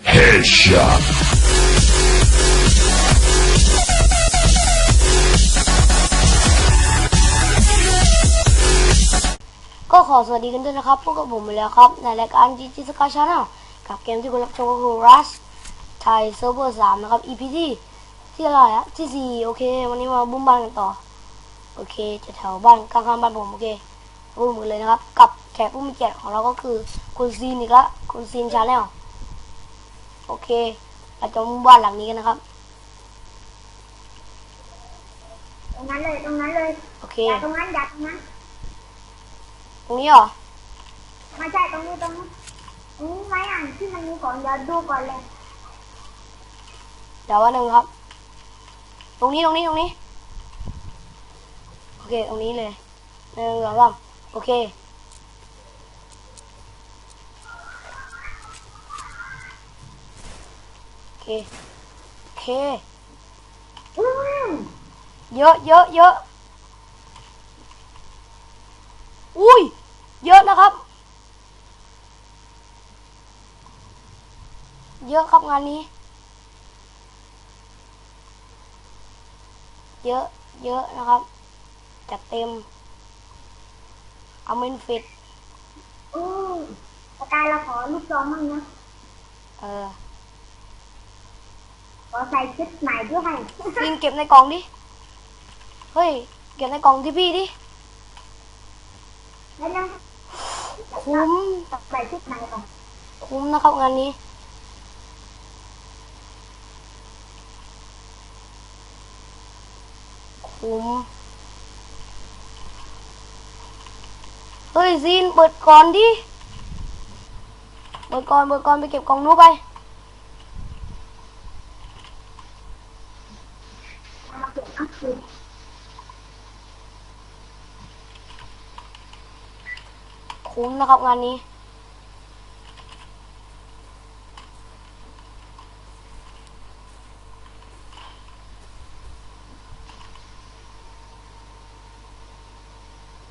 Headshot. ก็ขอสวัสดีกันด้วยนะครับพวกกับผมไปแล้วครับ ในรายการ GG Sky Channel กับเกมที่คุณรับชมก็คือ Rush ไทยเซิร์ฟเวอร์3นะครับ EP ที่ที่อะไรอะที่4โอเค วันนี้มาบุ้มบ้านกันต่อ โอเค จะแถวบ้านข้างๆบ้านผม โอเคบุ้มกันเลยนะครับ กับแขกผู้มีเกียรติของเราก็คือคุณซีนอีกละคุณซีนชาแนล โอเคเราจะบุ้มบ้านหลังนี้กันนะครับ ตรงนั้นเลยตรงนั้นเลยโอเค อย่าตรงนั้นอย่าตรงนั้นตรงนี้เหรอ ไม่ใช่ตรงนี้ตรงนี้ตรงนี้ไหมอะที่มันมีของเดี๋ยวดูก่อนเลยเดี๋ยววันหนึ่งครับ ตรงนี้ตรงนี้ตรงนี้ โอเค ตรงนี้เลยหนึ่งสองสามโอเค เคโอเคอืมเยอะเยอะเยอะอุ้ย เยอะนะครับ เยอะครับงานนี้ เยอะ เยอะนะครับ จัดเต็ม เอาเมนฟิตอืมสกายเราขอลูกซองมั่งนะ เออ ขอใส่ชุดใหม่ด้วยฟินเก็บในกล่องดิเฮ้ยเก็บในกล่องที่พี่ดิแล้วนะ คุ้มนะครับงานนี้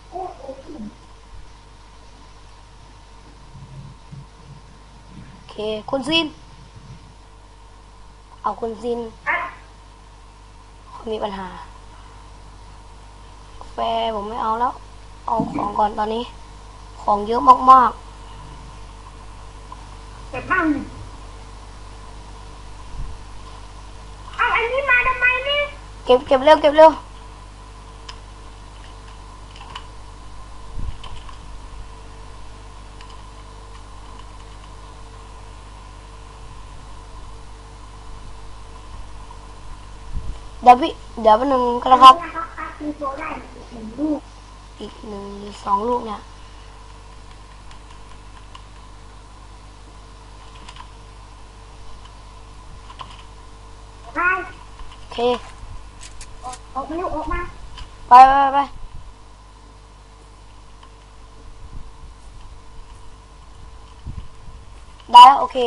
โอเค คุณซิน เอาคุณซินอะ มีปัญหากาแฟผมไม่เอาแล้ว เอาของก่อนตอนนี้ ของเยอะมากเก็บบ้างเอาอันนี้มาทำไมเนี่ยๆเก็บเก็บเร็วเก็บเร็ว เดี๋ยวพี่เดี๋ยวแป๊บนึงก็แล้วครับครับ อีกหนึ่งหรือสองลูกเนี่ยโอเคออกออกมาลูกออกมา ไปไปไปไปได้แล้วโอเค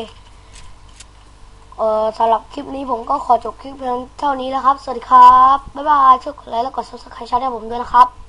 อ่อสำหรับคลิปนี้ผมก็ขอจบคลิปเพียงเท่านี้แล้วครับ สวัสดีครับ บ๊ายบายช่วยกดไลค์และกด subscribe ช่องผมด้วยนะครับ